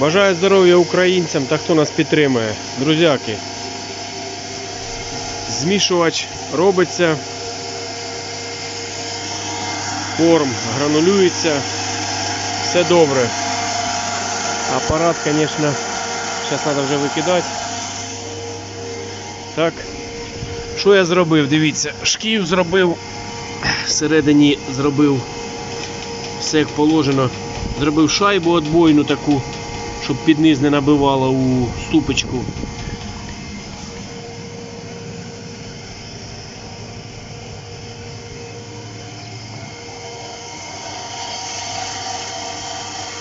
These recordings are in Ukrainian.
Бажаю здоров'я українцям та хто нас підтримує. Друзяки. Змішувач робиться. Корм гранулюється. Все добре. Апарат, звісно, зараз треба вже викидати. Так. Що я зробив? Дивіться, шків зробив. Всередині зробив все як положено. Зробив шайбу отбойну таку, щоб під низ не набивало у ступочку.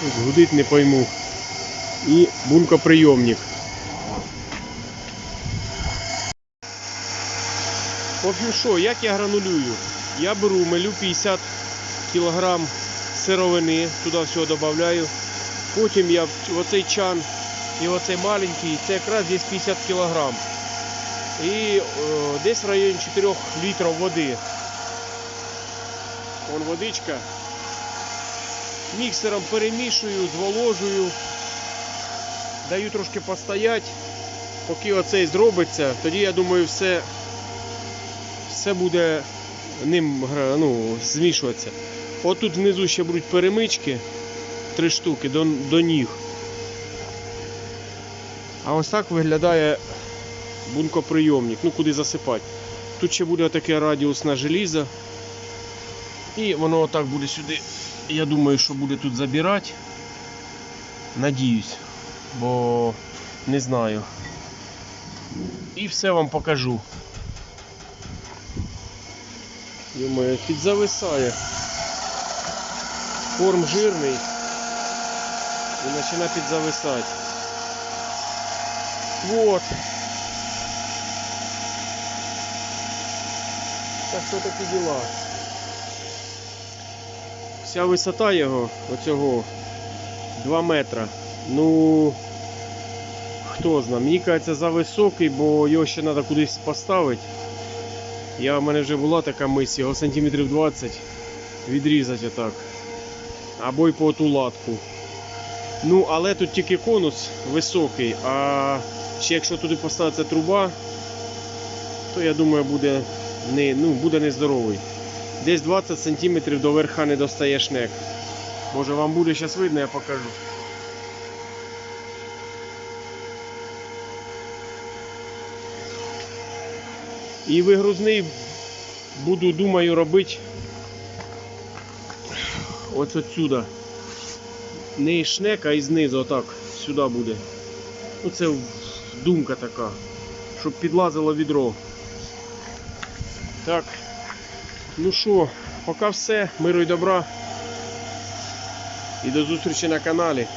Ось Гудить не пойму. І бункоприйомник. В общем, що, як я гранулюю? Я беру, мелю 50 кг сировини, туди все додаю. Потім я оцей чан і оцей маленький, це якраз десь 50 кг. І е, десь в районі 4 літрів води. Вон водичка. Міксером перемішую, зволожую, даю трошки постоять. Поки оцей зробиться, тоді я думаю все, все буде ним ну, змішуватися. От тут внизу ще будуть перемички, три штуки до, до ніг. А ось так виглядає бункоприйомник, ну куди засипати. Тут ще буде таке радіусне желізо. І воно отак буде сюди. Я думаю, що буде тут забирати. Надіюсь, бо не знаю. І все вам покажу. Думаю, підзависає. Корм жирний і починає підзависати. Вот. Так що такі діла. Вся висота його, оцього 2 метра. Ну хто знає, мені кажеться за високий, бо його ще треба кудись поставити. Я, в мене вже була така мисія, його сантиметрів 20 відрізати отак. Або й по ту латку. Ну, але тут тільки конус високий, а ще якщо туди поставиться труба, то я думаю буде не, ну, буде нездоровий. Десь 20 см до верха не достає шнек. Може вам буде зараз видно, я покажу. І вигрузний буду, думаю, робити ось отсюда. Не і шнека, із знизу, отак, сюди буде. Ну це думка така, щоб підлазило відро. Так. Ну що, поки все. Миру і добра. І до зустрічі на каналі.